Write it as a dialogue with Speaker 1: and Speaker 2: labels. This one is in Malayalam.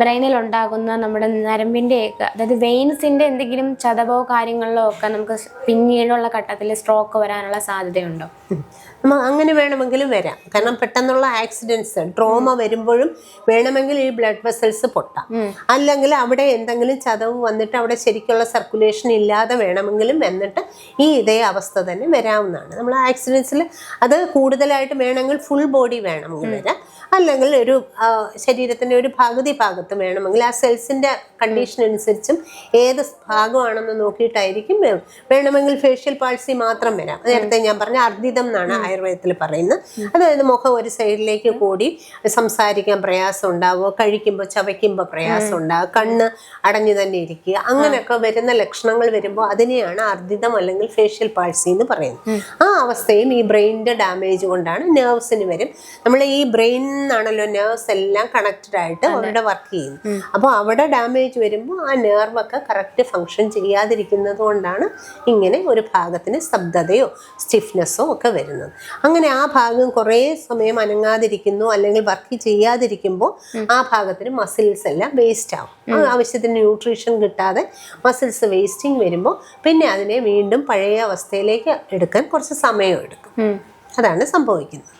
Speaker 1: ബ്രെയിനിൽ ഉണ്ടാകുന്ന നമ്മുടെ നരമ്പിന്റെ ഒക്കെ അതായത് വെയിൻസിന്റെ എന്തെങ്കിലും ചതവോ കാര്യങ്ങളിലോ ഒക്കെ നമുക്ക് പിന്നീടുള്ള ഘട്ടത്തിൽ സ്ട്രോക്ക് വരാനുള്ള സാധ്യതയുണ്ടോ?
Speaker 2: അങ്ങനെ വേണമെങ്കിലും വരാം. കാരണം പെട്ടെന്നുള്ള ആക്സിഡൻസ് ട്രോമ വരുമ്പോഴും വേണമെങ്കിൽ ഈ ബ്ലഡ് വെസൽസ് പൊട്ടാം. അല്ലെങ്കിൽ അവിടെ എന്തെങ്കിലും ചതവ് വന്നിട്ട് അവിടെ ശരിക്കുള്ള സർക്കുലേഷൻ ഇല്ലാതെ വേണമെങ്കിലും വന്നിട്ട് ഈ ഇതേ അവസ്ഥ തന്നെ വരാവുന്നതാണ്. നമ്മൾ ആക്സിഡൻസിൽ അത് കൂടുതലായിട്ട് വേണമെങ്കിൽ ഫുൾ ബോഡി വേണമെങ്കിൽ വരാം. അല്ലെങ്കിൽ ഒരു ശരീരത്തിന്റെ ഒരു പകുതി ഭാഗത്ത് വേണമെങ്കിൽ ആ സെൽസിന്റെ കണ്ടീഷൻ അനുസരിച്ചും ഏത് ഭാഗമാണെന്ന് നോക്കിയിട്ടായിരിക്കും വേണമെങ്കിൽ ഫേഷ്യൽ പാൾസി മാത്രം വരാം. നേരത്തെ ഞാൻ പറഞ്ഞ അർദ്ദിതം എന്നാണ് ആയുർവേദത്തിൽ പറയുന്നത്. അതായത് മുഖം ഒരു സൈഡിലേക്ക് കൂടി സംസാരിക്കാൻ പ്രയാസം ഉണ്ടാവുക കഴിക്കുമ്പോൾ ചവയ്ക്കുമ്പോൾ പ്രയാസം ഉണ്ടാവുക കണ്ണ് അടഞ്ഞു തന്നെ ഇരിക്കുക അങ്ങനെയൊക്കെ വരുന്ന ലക്ഷണങ്ങൾ വരുമ്പോൾ അതിനെയാണ് അർദ്ദിതം അല്ലെങ്കിൽ ഫേഷ്യൽ പാൾസി എന്ന് പറയുന്നത്. ആ അവസ്ഥയും ഈ ബ്രെയിനിന്റെ ഡാമേജ് കൊണ്ടാണ് നെർവ്സിന് വരും. നമ്മൾ ഈ ബ്രെയിൻ നിന്നാണല്ലോ നേഴ്സ് എല്ലാം കണക്റ്റഡ് ആയിട്ട് അവരുടെ വർക്ക് ചെയ്യുന്നത്. അപ്പോൾ അവിടെ ഡാമേജ് വരുമ്പോൾ ആ നേർവൊക്കെ കറക്റ്റ് ഫങ്ഷൻ ചെയ്യാതിരിക്കുന്നത് കൊണ്ടാണ് ഇങ്ങനെ ഒരു ഭാഗത്തിന് ശബ്ദതയോ സ്റ്റിഫ്നെസ്സോ ഒക്കെ വരുന്നത്. അങ്ങനെ ആ ഭാഗം കുറേ സമയം അനങ്ങാതിരിക്കുന്നു അല്ലെങ്കിൽ വർക്ക് ചെയ്യാതിരിക്കുമ്പോൾ ആ ഭാഗത്തിന് മസിൽസ് എല്ലാം വേസ്റ്റ് ആവും. ആവശ്യത്തിന് ന്യൂട്രീഷൻ കിട്ടാതെ മസിൽസ് വേസ്റ്റിംഗ് വരുമ്പോൾ പിന്നെ അതിനെ വീണ്ടും പഴയ അവസ്ഥയിലേക്ക് എടുക്കാൻ കുറച്ച് സമയം എടുക്കും. അതാണ് സംഭവിക്കുന്നത്.